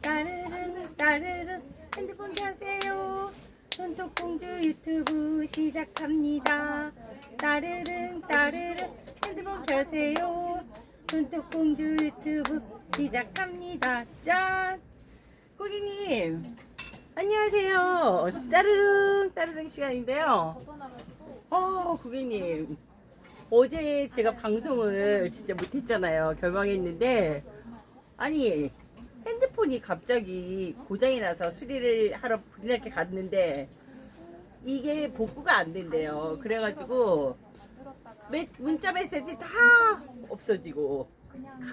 따르릉 따르릉 핸드폰 켜세요. 손톱공주 유튜브 시작합니다. 따르릉 따르릉 핸드폰 켜세요. 손톱공주 유튜브 시작합니다. 짠! 고객님 안녕하세요. 따르릉 따르릉 시간인데요. 어 고객님. 어제 제가 방송을 진짜 못했잖아요. 결방했는데 아니 핸드폰이 갑자기 고장이 나서 수리를 하러 이렇게 갔는데 이게 복구가 안 된대요. 그래가지고 메- 문자 메시지 다 없어지고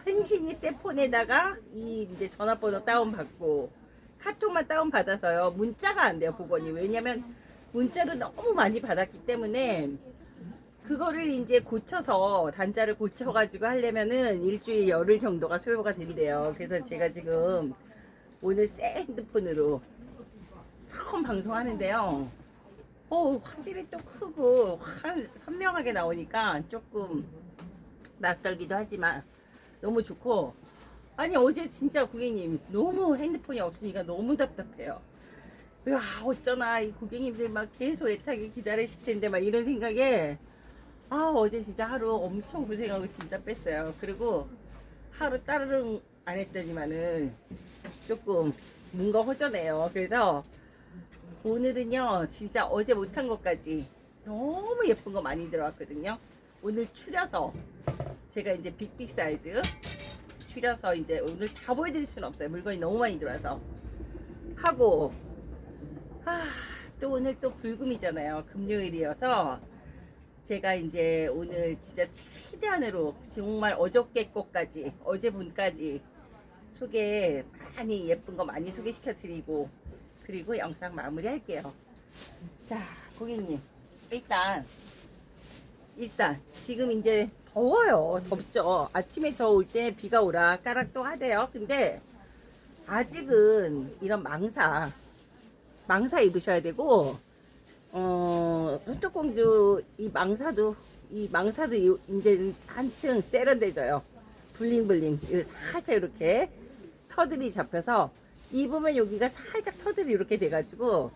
간신히 새 폰에다가 이 이제 전화번호 다운 받고 카톡만 다운 받아서요. 문자가 안 돼요. 복원이 왜냐면 문자를 너무 많이 받았기 때문에 그거를 이제 고쳐서 단자를 고쳐가지고 하려면은 일주일 열흘 정도가 소요가 된대요. 그래서 제가 지금 오늘 새 핸드폰으로 처음 방송하는데요. 어, 화질이 또 크고 한, 선명하게 나오니까 조금 낯설기도 하지만 너무 좋고 아니 어제 진짜 고객님 너무 핸드폰이 없으니까 너무 답답해요. 야 어쩌나 이 고객님들 막 계속 애타게 기다리실 텐데 막 이런 생각에 아 어제 진짜 하루 엄청 고생하고 진짜 뺐어요. 그리고 하루 따르릉 안 했더니만은 조금 뭔가 허전해요. 그래서 오늘은요 진짜 어제 못한 것까지 너무 예쁜 거 많이 들어왔거든요. 오늘 추려서 제가 이제 빅빅 사이즈 추려서 이제 오늘 다 보여드릴 수는 없어요. 물건이 너무 많이 들어와서 하고 아, 또 오늘 또 불금이잖아요. 금요일이어서 제가 이제 오늘 진짜 최대한으로 정말 어저께 것까지 어제 분까지 소개 많이 예쁜 거 많이 소개시켜 드리고 그리고 영상 마무리 할게요. 자, 고객님. 일단 일단 지금 이제 더워요. 덥죠. 아침에 저 올 때 비가 오라 까락도 하대요. 근데 아직은 이런 망사 망사 입으셔야 되고 어 손톱공주 이 망사도 이 망사도 이- 이제 한층 세련돼져요. 블링블링 살짝 이렇게 터들이 잡혀서 입으면 여기가 살짝 터들이 이렇게 돼가지고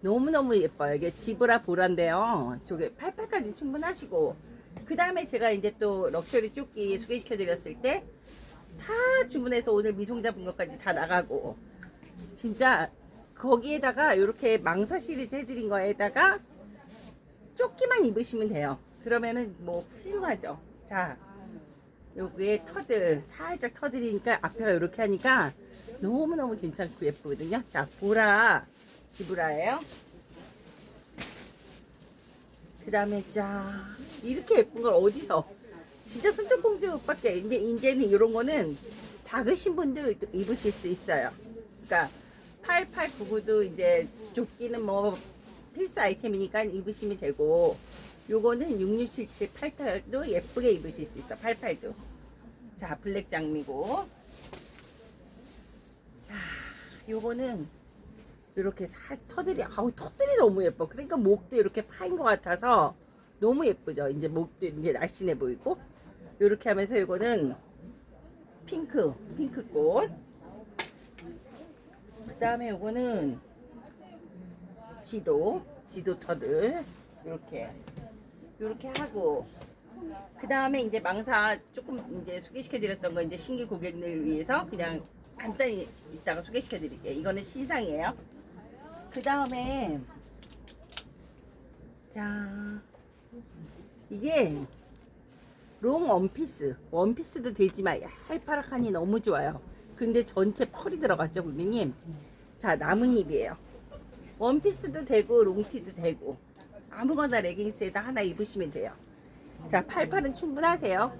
너무너무 예뻐요. 이게 지브라 보라인데요. 저게 88까지 충분하시고 그 다음에 제가 이제 또 럭셔리 조끼 소개시켜 드렸을 때 다 주문해서 오늘 미송자 분거까지 다 나가고 진짜 거기에다가 이렇게 망사 시리즈 해드린 거에다가 조끼만 입으시면 돼요. 그러면은 뭐 훌륭하죠. 자, 여기에 터들 살짝 터들이니까 앞에가 이렇게 하니까 너무너무 괜찮고 예쁘거든요. 자, 보라 지브라예요. 그 다음에 자 이렇게 예쁜 걸 어디서 진짜 손톱공주밖에 근데 이제는 이런 거는 작으신 분들 입으실 수 있어요. 그러니까 8899도 이제 조끼는 뭐 필수 아이템이니까 입으시면 되고 요거는 6677 88도 예쁘게 입으실 수 있어 88도. 자 블랙 장미고. 자 요거는 이렇게 살 터들이 아우 터들이 너무 예뻐. 그러니까 목도 이렇게 파인 것 같아서 너무 예쁘죠. 이제 목도 이제 날씬해 보이고. 이렇게 하면서 이거는 핑크 핑크꽃 그 다음에 요거는 지도 지도 터들. 이렇게. 이렇게 하고. 그 다음에 이제 망사 조금 이제 소개시켜 드렸던 거 이제 신규 고객들 위해서 그냥 간단히 이따가 소개시켜 드릴게요. 이거는 신상이에요. 그 다음에 자 이게 롱 원피스. 원피스도 되지만 얄파락하니 너무 좋아요. 근데 전체 펄이 들어갔죠 고객님 자 나뭇잎이에요. 원피스도 되고 롱티도 되고 아무거나 레깅스에다 하나 입으시면 돼요. 자 팔팔은 충분하세요.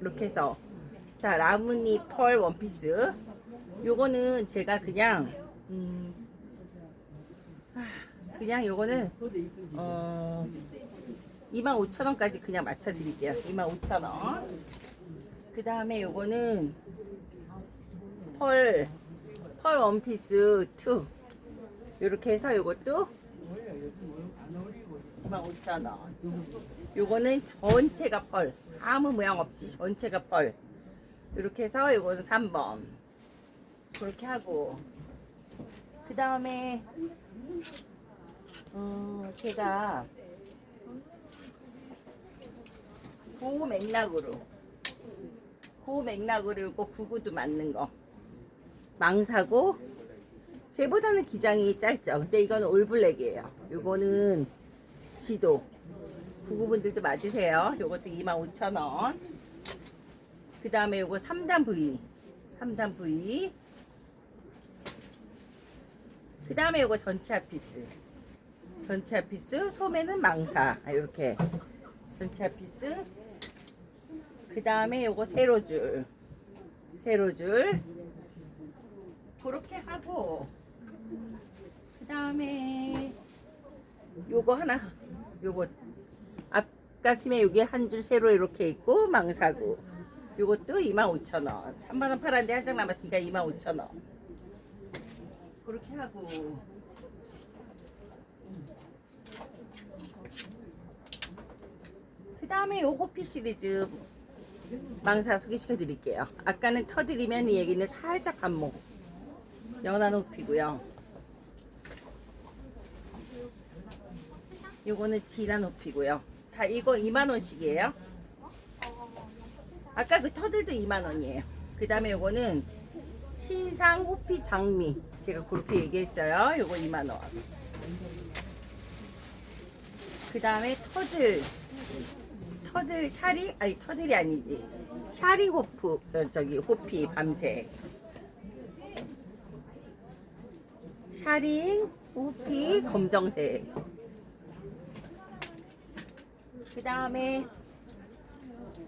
이렇게 해서. 자 나뭇잎 펄 원피스. 요거는 제가 그냥 음, 아, 그냥 요거는 어 25,000원까지 그냥 맞춰 드릴게요. 25,000원. 그 다음에 요거는 펄, 펄 원피스 2. 요렇게 해서 요것도 25,000원. 요거는 전체가 펄. 아무 모양 없이 전체가 펄. 요렇게 해서 요거는 3번. 그렇게 하고 그 다음에 음 제가 그 맥락으로 그 맥락으로 이거 구구도 맞는 거 망사고 쟤보다는 기장이 짧죠. 근데 이거는 올블랙이에요. 요거는 지도. 구구분들도 맞으세요. 요것도 25,000원. 그 다음에 요거 3단 V 3단 V 그 다음에 요거 전체 아피스. 전체 아피스 소매는 망사. 이렇게. 전체 아피스. 그 다음에 요거 세로줄. 세로줄 그렇게 하고 그 다음에 요거 하나 요거 앞가슴에 여기 한줄 세로 이렇게 있고 망사고 요것도 25,000원. 3만원 팔았는데 한 장 남았으니까 25,000원. 그렇게 하고. 그 다음에 요 호피 시리즈 망사 소개시켜 드릴게요. 아까는 터드리면 이 얘기는 살짝 반목 연한 호피고요. 요거는 진한 호피고요. 다 이거 2만 원씩이에요. 아까 그 터들도 2만 원이에요. 그 다음에 요거는 신상 호피 장미. 제가 그렇게 얘기했어요. 요거 2만 원. 그 다음에 터들. 터들 샤리? 아니 터들이 아니지. 샤리 호프 어, 저기 호피 밤색 샤링 호피 검정색. 그 다음에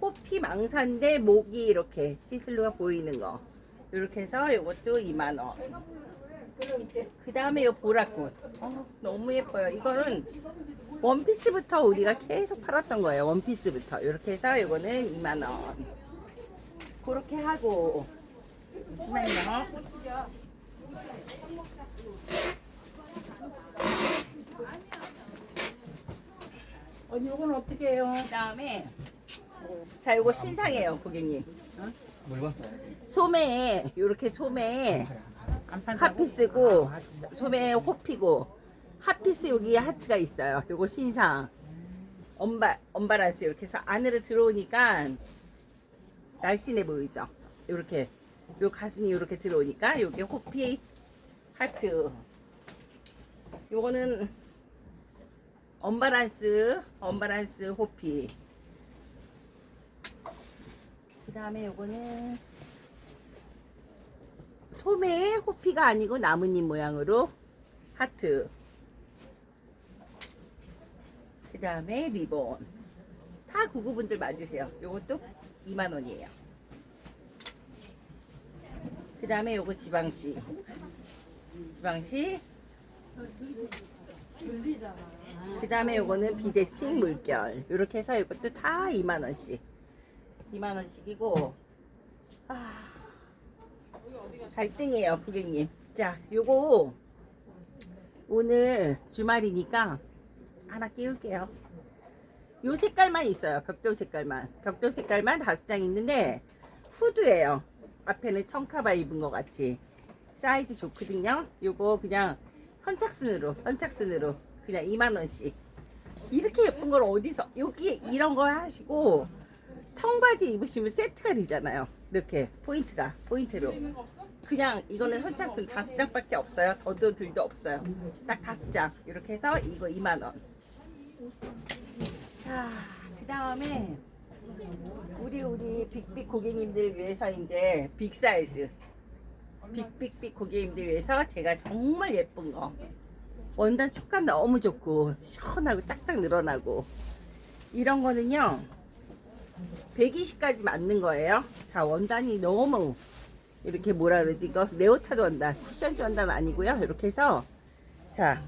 호피 망사인데 목이 이렇게 시슬루가 보이는 거. 이렇게 해서 이것도 2만원. 그 다음에 요 보라꽃. 어, 너무 예뻐요. 이거는 원피스부터 우리가 계속 팔았던 거예요. 원피스부터. 이렇게 해서 이거는 2만원. 그렇게 하고. 잠시만요 언니 이건 어떻게 해요? 그 다음에 자 요거 신상이에요 고객님. 뭘 봤어요? 소매에 이렇게 소매에 핫피스고 소매에 호피고 핫피스 여기 하트가 있어요. 요거 신상. 언바 언바란스 이렇게 해서 안으로 들어오니까 날씬해 보이죠? 이렇게 요 가슴이 이렇게 들어오니까 요게 호피 하트. 요거는 언바란스 언바란스 호피. 그 다음에 요거는 소매의 호피가 아니고 나뭇잎 모양으로 하트. 그 다음에 리본. 다 구구분들 맞으세요. 요것도 2만원이에요. 그 다음에 요거 지방시 지방시 그 다음에 요거는 비대칭 물결. 이렇게 해서 이것도 다 2만원씩. 2만원씩이고. 아, 갈등이에요 고객님. 자 요거 오늘 주말이니까 하나 끼울게요. 요 색깔만 있어요 벽돌 색깔만. 벽돌 색깔만 다섯 장 있는데 후드예요. 앞에는 청카바 입은 것 같이. 사이즈 좋거든요. 요거 그냥 선착순으로 선착순으로 그냥 2만 원씩. 이렇게 예쁜 걸 어디서 여기 이런 거 하시고 청바지 입으시면 세트가 되잖아요. 이렇게 포인트가 포인트로. 그냥 이거는 선착순 다섯 장밖에 없어요. 더도 들도 없어요. 딱 다섯 장. 이렇게 해서 이거 2만 원. 자 그 다음에 우리 우리 빅빅 고객님들 위해서 이제 빅 사이즈. 빅빅빅 고객님들 위해서 제가 정말 예쁜 거 원단 촉감 너무 좋고 시원하고 짝짝 늘어나고. 이런 거는요 120까지 맞는 거예요. 자 원단이 너무 이렇게 뭐라 그러지? 이거 네오타드 원단 쿠션즈 원단 아니고요. 이렇게 해서 자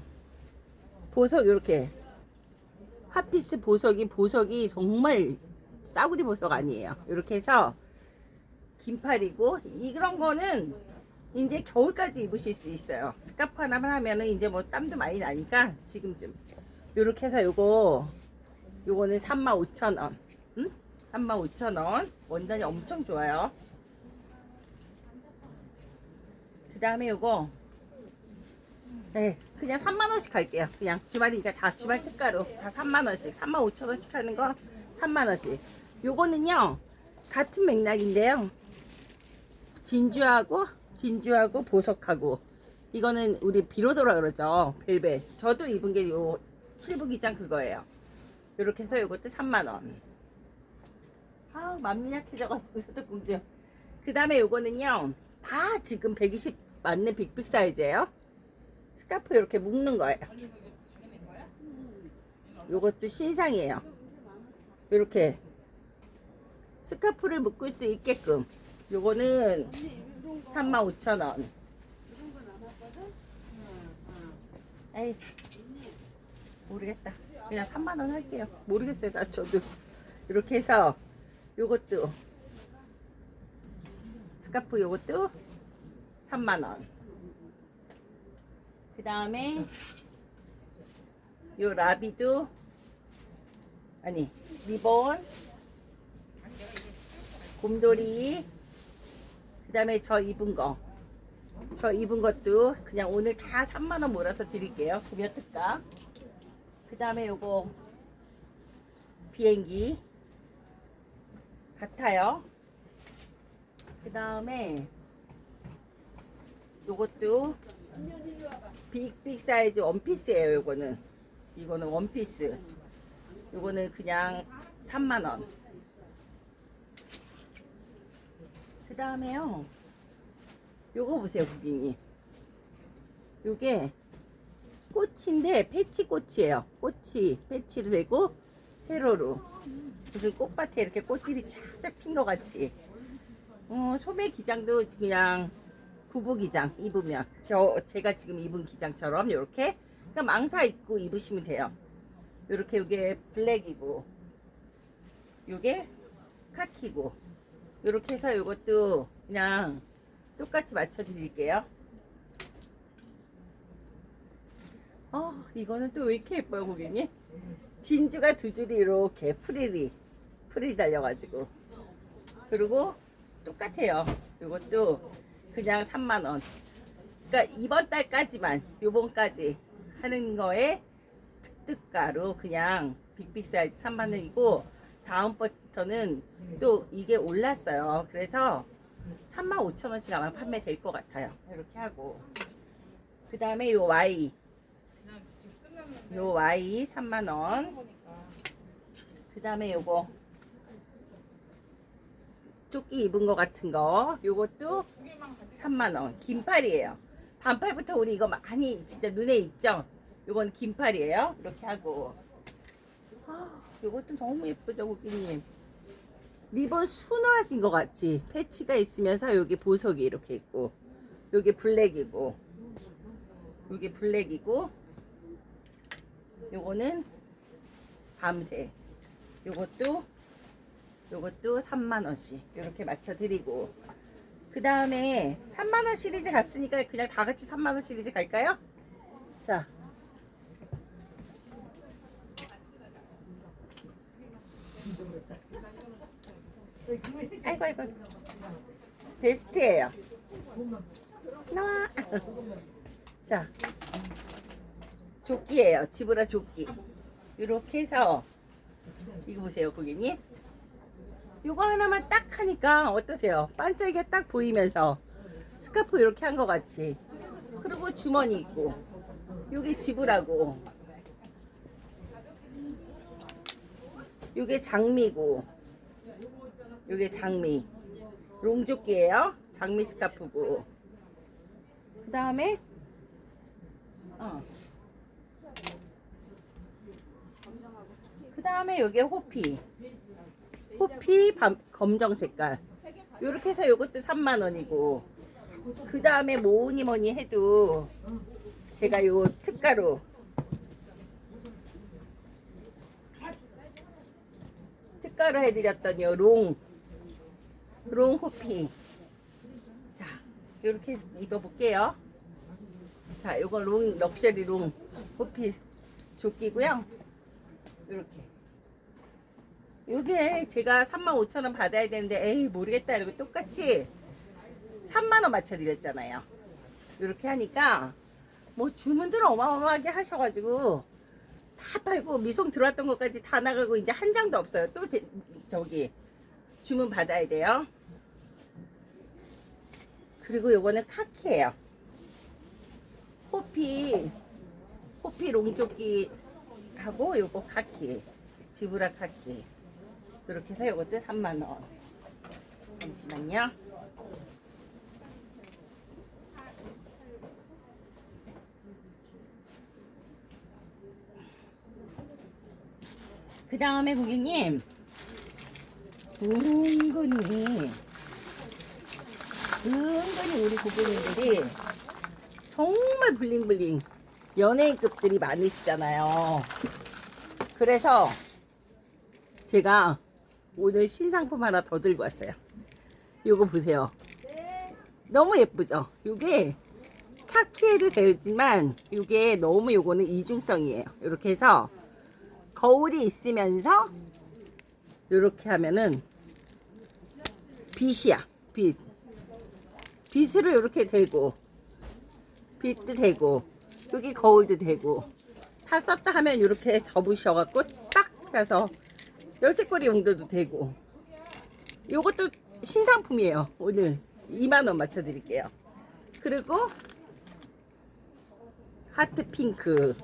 보석 이렇게. 핫피스 보석이 보석이 정말 싸구리 보석 아니에요. 이렇게 해서 긴팔이고 이런 거는 이제 겨울까지 입으실 수 있어요. 스카프 하나만 하면은 이제 뭐 땀도 많이 나니까 지금쯤 이렇게 해서 요거 요거는 35,000원. 응? 35,000원. 원단이 엄청 좋아요. 그 다음에 요거. 네 그냥 3만 원씩 할게요. 그냥 주말이니까 다 주말 특가로 다 3만 원씩 3만 5천 원씩 하는 거 3만 원씩. 요거는요 같은 맥락인데요. 진주하고 진주하고 보석하고. 이거는 우리 비로도라 그러죠 벨벳. 저도 입은 게 요 칠부 기장 그거예요. 요렇게 해서 요것도 3만원. 아우 맘이 약해져가지고 저도 공주 그 다음에 요거는요 다 지금 120 맞는 빅빅 사이즈예요. 스카프 이렇게 묶는 거예요. 요것도 신상이에요. 이렇게 스카프를 묶을 수 있게끔. 요거는 35,000원. 에이 모르겠다. 그냥 3만원 할게요. 모르겠어요 나 저도. 이렇게 해서 요것도. 스카프 요것도 3만원. 그 다음에 요 라비도 아니 리본 곰돌이 그 다음에 저 입은 거. 저 입은 것도 그냥 오늘 다 3만원 몰아서 드릴게요. 구매 특가. 그 다음에 요거 비행기. 같아요. 그 다음에 요것도 빅빅 사이즈 원피스예요 요거는. 이거는 원피스. 요거는 그냥 3만 원 그 다음에요. 요거 보세요 고객님 요게 꽃인데 패치 꽃이에요. 꽃이 패치로 되고 세로로 무슨 꽃밭에 이렇게 꽃들이 쫙쫙 핀 것 같이. 어, 소매 기장도 그냥 구부 기장 입으면 저 제가 지금 입은 기장처럼 이렇게. 그냥 망사 입고 입으시면 돼요. 이렇게 이게 블랙이고 요게 카키고 이렇게 해서 이것도 그냥 똑같이 맞춰 드릴게요. 어 이거는 또 왜 이렇게 예뻐요 고객님? 진주가 두 줄이 이렇게 프릴이 프릴 달려가지고 그리고 똑같아요. 이것도 그냥 3만 원. 그러니까 이번 달까지만 요번까지 하는 거에 특특가로 그냥 빅빅 사이즈 3만 원이고 다음부터는 또 이게 올랐어요. 그래서 3만 5천 원씩 아마 판매될 것 같아요. 이렇게 하고. 그 다음에 요 Y 요 Y 3만 원. 그 다음에 요거. 조끼 입은 거 같은 거. 요것도 3만원. 긴팔이에요. 반팔부터 우리 이거 많이 진짜 눈에 익죠? 요건 긴팔이에요. 이렇게 하고 아, 요것도 너무 예쁘죠 고객님? 리본 순화하신 것 같지 패치가 있으면서 여기 보석이 이렇게 있고 여기 블랙이고 여기 블랙이고 요거는 밤새. 요것도 요것도 3만원씩 이렇게 맞춰드리고. 그 다음에 3만원 시리즈 갔으니까 그냥 다 같이 3만원 시리즈 갈까요? 자 아이고 아이고. 베스트예요. 나와. 자 조끼예요. 지브라 조끼. 이렇게 해서. 이거 보세요 고객님. 요거 하나만 딱 하니까 어떠세요? 반짝이가 딱 보이면서. 스카프 이렇게 한 것 같이. 그리고 주머니 있고. 요게 지브라고. 요게 장미고 요게 장미. 롱조끼예요. 장미 스카프고. 그 다음에 어. 그 다음에 요게 호피. 호피 밤, 검정 색깔. 요렇게 해서 요것도 3만원이고. 그 다음에 뭐니 뭐니 해도 제가 요 특가로 특가로 해드렸던 요롱 롱 호피. 자 해서 입어볼게요. 자 요거 롱 럭셔리 롱 호피 조끼고요. 요렇게. 요게 제가 35,000원 받아야 되는데 에이 모르겠다. 이러고 똑같이 3만원 맞춰드렸잖아요. 이렇게 하니까 뭐 주문들 어마어마하게 하셔가지고 다 팔고 미송 들어왔던 것까지 다 나가고 이제 한 장도 없어요. 또 제, 저기 주문 받아야 돼요. 그리고 요거는 카키예요. 호피 호피 롱조끼 하고 요거 카키 지브라 카키 이렇게 해서 요것도 3만 원. 잠시만요. 그 다음에 고객님 은근히 은근히 우리 고객님들이 정말 블링블링 연예인급들이 많으시잖아요. 그래서 제가 오늘 신상품 하나 더 들고 왔어요. 요거 보세요. 너무 예쁘죠? 요게 차키에도 되지만 요게 너무 요거는 이중성이에요. 이렇게 해서 거울이 있으면서 이렇게 하면은 빛이야 빛 빛으로 이렇게 되고 빛도 되고 여기 거울도 되고 다 썼다 하면 이렇게 접으셔갖고 딱 해서 열쇠고리 용도도 되고. 요것도 신상품이에요 오늘. 2만원 맞춰드릴게요. 그리고 하트 핑크.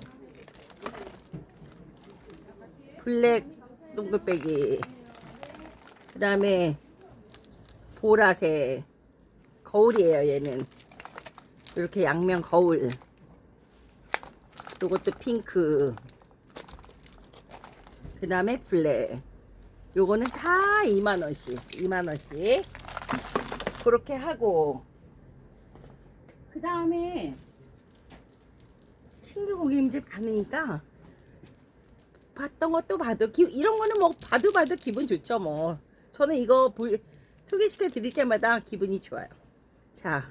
블랙 동글배기. 그 다음에 보라색 거울이에요 얘는. 이렇게 양면 거울. 요것도 핑크. 그 다음에 블랙 요거는 다 2만원씩 2만원씩. 그렇게 하고. 그 다음에 신규 고객님들 많으니까 봤던 것도 봐도 기, 이런 거는 뭐 봐도 봐도 기분 좋죠 뭐. 저는 이거 볼- 소개시켜 드릴 때마다 기분이 좋아요 자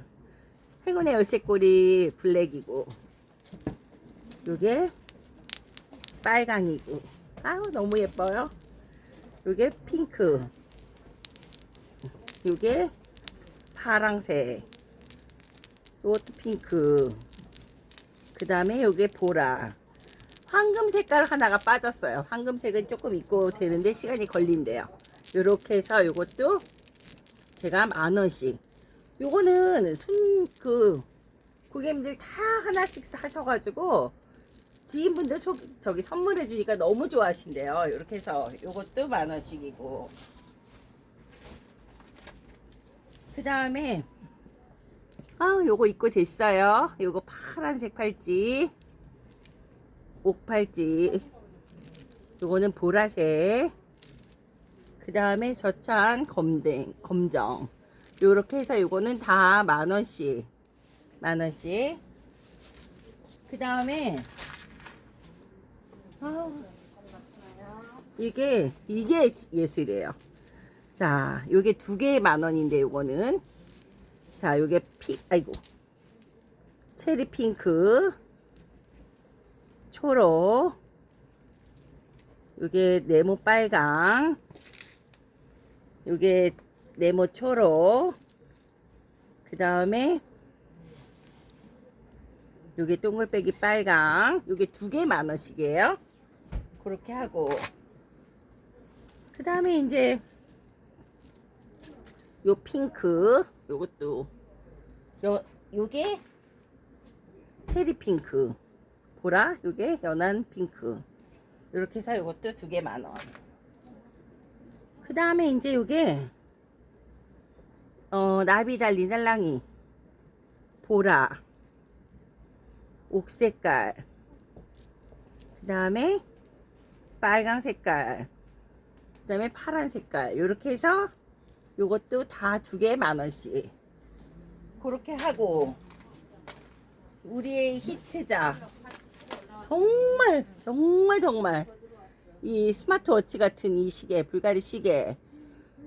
행운의 열쇠꼬리 블랙이고 요게 빨강이고 아우 너무 예뻐요 요게 핑크 요게 파랑색 요것도 핑크 그 다음에 요게 보라 황금 색깔 하나가 빠졌어요. 황금색은 조금 입고 되는데 시간이 걸린대요. 요렇게 해서 요것도 제가 만 원씩. 요거는 손, 그, 고객님들 다 하나씩 하셔가지고 지인분들 소, 저기 선물해 주니까 너무 좋아하신대요. 이렇게 해서 요것도 만 원씩이고. 그 다음에, 아, 요거 입고 됐어요. 요거 파란색 팔찌. 옥팔찌 요거는 보라색 그 다음에 저찬 검댕 검정 요렇게 해서 요거는 다 만원씩. 만원씩. 그 다음에 이게 이게 예술이에요. 자 요게 두 개에 만원인데 요거는. 자 요게 피 아이고. 체리 핑크. 초록. 요게 네모 빨강. 요게 네모 초록 그 다음에 요게 동글배기 빨강. 요게 두 개 만원씩이에요. 그렇게 하고. 그 다음에 이제 요 핑크. 요것도. 요 요게 체리 핑크. 보라? 요게 연한 핑크. 이렇게 해서 요것도 두 개 만원. 그 다음에 이제 요게 어 나비 달린 살랑이 보라 옥색깔 그 다음에 빨강 색깔 그 다음에 파란 색깔. 이렇게 해서 요것도 다 두 개 만원씩. 그렇게 하고 우리의 히트자 정말 정말 정말 이 스마트워치 같은 이 시계 불가리 시계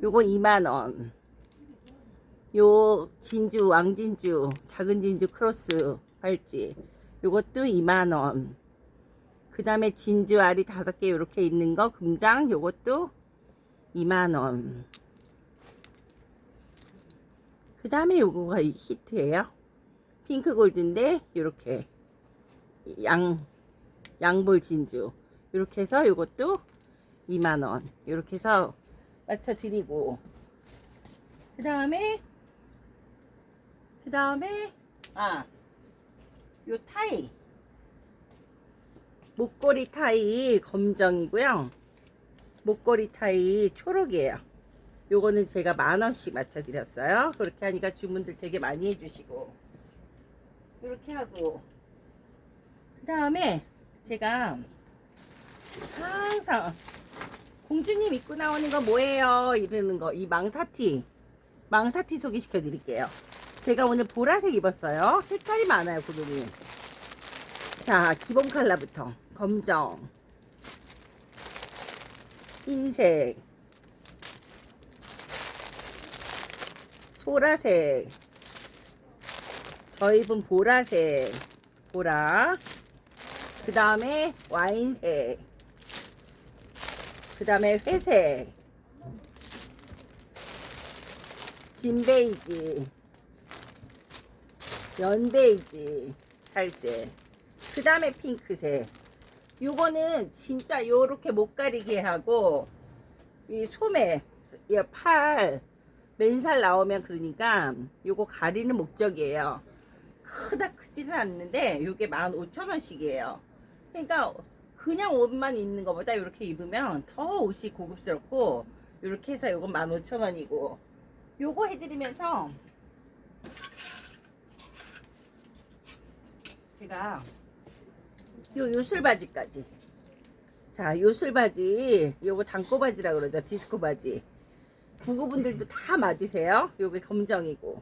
요거 2만원 요 진주 왕진주 작은 진주 크로스 팔찌. 요것도 2만원. 그 다음에 진주 알이 다섯 개 이렇게 있는 거 금장 요것도 2만원. 그 다음에 요거가 이 히트예요. 핑크 골드인데 이렇게 양 양볼 진주. 이렇게 해서 이것도 2만 원. 이렇게 해서 맞춰 드리고. 그 다음에 그 다음에 아 요 타이. 목걸이 타이 검정이고요. 목걸이 타이 초록이에요. 요거는 제가 만 원씩 맞춰 드렸어요. 그렇게 하니까 주문들 되게 많이 해주시고. 이렇게 하고. 그 다음에 제가 항상 공주님 입고 나오는 거 뭐예요? 이러는 거. 이 망사티. 망사티 소개시켜 드릴게요 제가 오늘 보라색 입었어요. 색깔이 많아요 고객님 자 기본 컬러부터. 검정. 흰색. 소라색. 저 입은 보라색. 보라. 그 다음에 와인색. 그 다음에 회색. 진베이지 연베이지 살색 그 다음에 핑크색. 요거는 진짜 요렇게 못 가리게 하고 이 소매 이팔 맨살 나오면 그러니까 요거 가리는 목적이에요. 크다 크지는 않는데 요게 15,000원씩이에요. 그러니까 그냥 옷만 입는 것보다 이렇게 입으면 더 옷이 고급스럽고 이렇게 해서 요건 15,000원이고. 요거 해드리면서 제가 요 요술 바지까지. 자 요술 바지. 요거 단꼬 바지라 그러죠 디스코 바지. 구구분들도 다 맞으세요? 요게 검정이고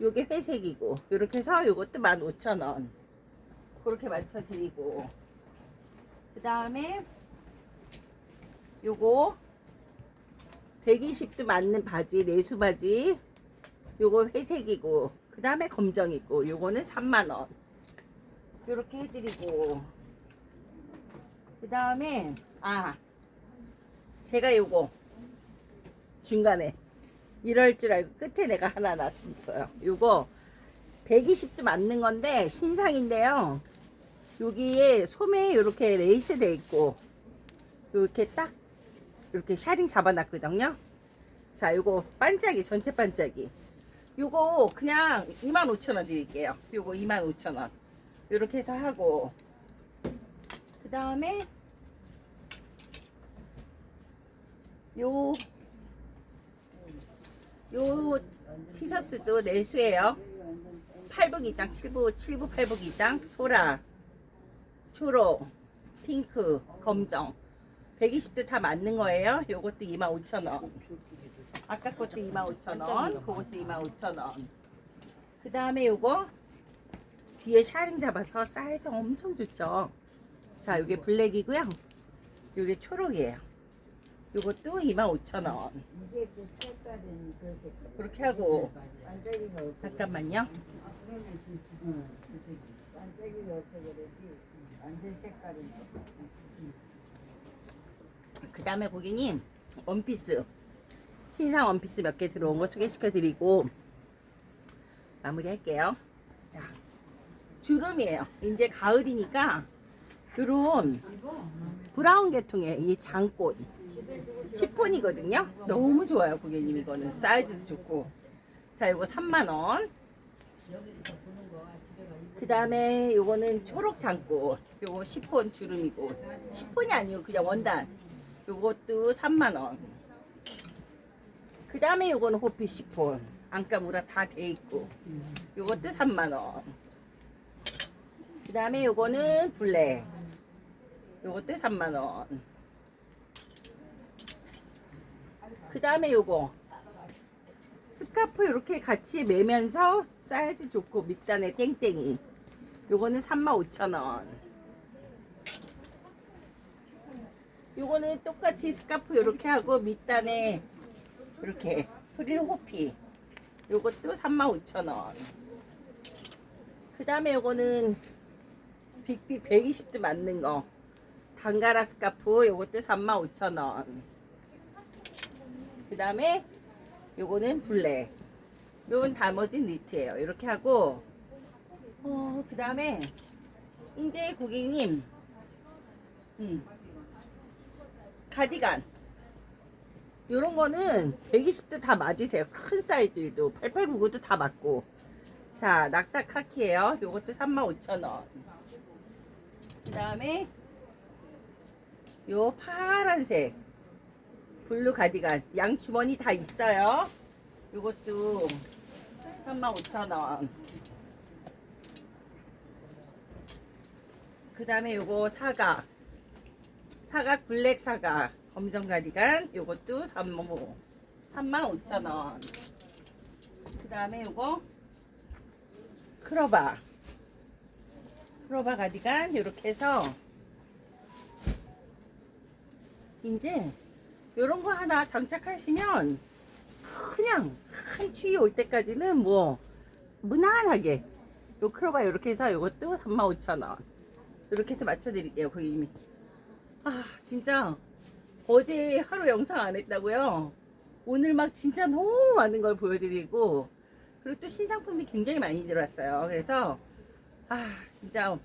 요게 회색이고 요렇게 해서 요것도 15,000원. 그렇게 맞춰 드리고. 그 다음에 요거 120도 맞는 바지 내수 바지. 요거 회색이고 그 다음에 검정이고 요거는 3만원 요렇게 해드리고. 그 다음에 아 제가 요거 중간에 이럴 줄 알고 끝에 내가 하나 놨어요. 요거 120도 맞는 건데 신상인데요. 여기에 소매에 이렇게 레이스 돼 있고 이렇게 딱 이렇게 샤링 잡아놨거든요. 자 요거 반짝이 전체 반짝이. 요거 그냥 25,000원 드릴게요. 요거 25,000원 이렇게 해서 하고 그 다음에 요, 요 티셔츠도 내수예요. 8복 이장, 7부, 7부 8복 이장, 소라, 초록, 핑크, 검정. 120도 다 맞는 거예요. 요것도 25,000원. 아까 것도 25,000원. 그것도 25,000원. 그 다음에 요거 뒤에 샤링 잡아서 사이즈 엄청 좋죠. 자, 요게 블랙이고요. 요게 초록이에요. 요것도 25,000원. 이게 그 색깔은 그 색깔. 그렇게 하고. 잠깐만요. 응, 그 다음에 고객님 원피스 신상 원피스 몇 개 들어온 거 소개시켜 드리고 마무리 할게요 자 주름이에요. 이제 가을이니까 요런 브라운 계통의 이 장꽃 시폰이거든요. 너무 좋아요 고객님. 이거는 사이즈도 좋고. 자 요거 3만 원. 그 다음에 요거는 초록 장꽃. 요거 시폰 주름이고. 시폰이 아니고 그냥 원단. 요것도 3만원. 그 다음에 요거는 호피 시폰. 안가 무라 다 돼 있고. 요것도 3만원 그 다음에 요거는 블랙. 요것도 3만원. 그 다음에 요거. 스카프 이렇게 같이 매면서 사이즈 좋고 밑단에 땡땡이. 요거는 35,000원. 요거는 똑같이 스카프 이렇게 하고 밑단에 이렇게 프릴 호피. 요것도 35,000원. 그 다음에 요거는 빅빅 120도 맞는 거 단가라 스카프 요것도 35,000원 그 다음에 요거는 블랙 요건 다머진 니트예요 이렇게 하고 어, 그 다음에 이제 고객님, 음, 가디건. 요런 거는 120도 다 맞으세요. 큰 사이즈도 8899도 다 맞고. 자, 낙타 카키예요. 요것도 35,000원. 그 다음에 요 파란색 블루 가디건 양 주머니 다 있어요. 요것도 35,000원. 그 다음에 요거 사각. 사각 블랙 사각 검정 가디건 요것도 3모 35,000원. 그 다음에 요거 크로바. 크로바 가디건 요렇게 해서 이제 요런 거 하나 장착하시면 그냥 큰 추위 올 때까지는 뭐 무난하게 요 크로바 요렇게 해서 요것도 35,000원. 이렇게 해서 맞춰드릴게요 고객님이. 아 진짜 어제 하루 영상 안 했다고요? 오늘 막 진짜 너무 많은 걸 보여드리고 그리고 또 신상품이 굉장히 많이 들어왔어요. 그래서 아 진짜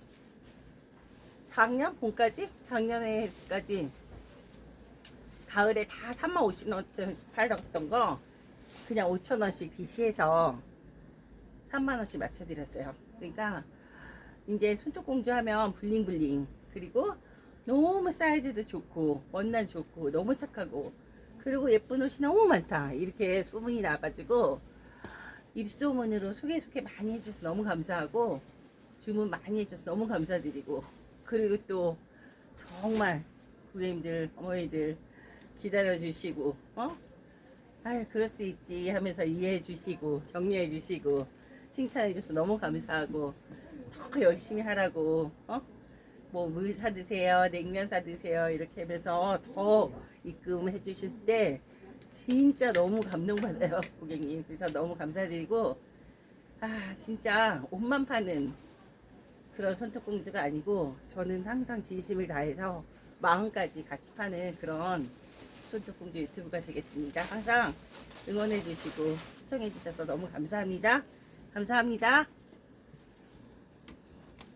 작년 봄까지? 작년에까지 가을에 다 3만 50원씩 팔았던 거 그냥 5천 원씩 DC해서 3만 원씩 맞춰드렸어요. 그러니까 이제 손톱공주 하면 블링블링. 그리고 너무 사이즈도 좋고 원단 좋고 너무 착하고 그리고 예쁜 옷이 너무 많다. 이렇게 소문이 나가지고 입소문으로 소개 소개 많이 해줘서 너무 감사하고 주문 많이 해줘서 너무 감사드리고 그리고 또 정말 고객님들 어머니들 기다려 주시고 어? 아유 그럴 수 있지 하면서 이해해 주시고 격려해 주시고 칭찬해 줘서 너무 감사하고 더 열심히 하라고 어? 뭐물 사드세요 냉면 사드세요 이렇게 하면서 더 입금해 주실 때 진짜 너무 감동받아요 고객님 그래서 너무 감사드리고 아 진짜 옷만 파는 그런 손톱공주가 아니고 저는 항상 진심을 다해서 마음까지 같이 파는 그런 손톱공주 유튜브가 되겠습니다. 항상 응원해 주시고 시청해 주셔서 너무 감사합니다. 감사합니다.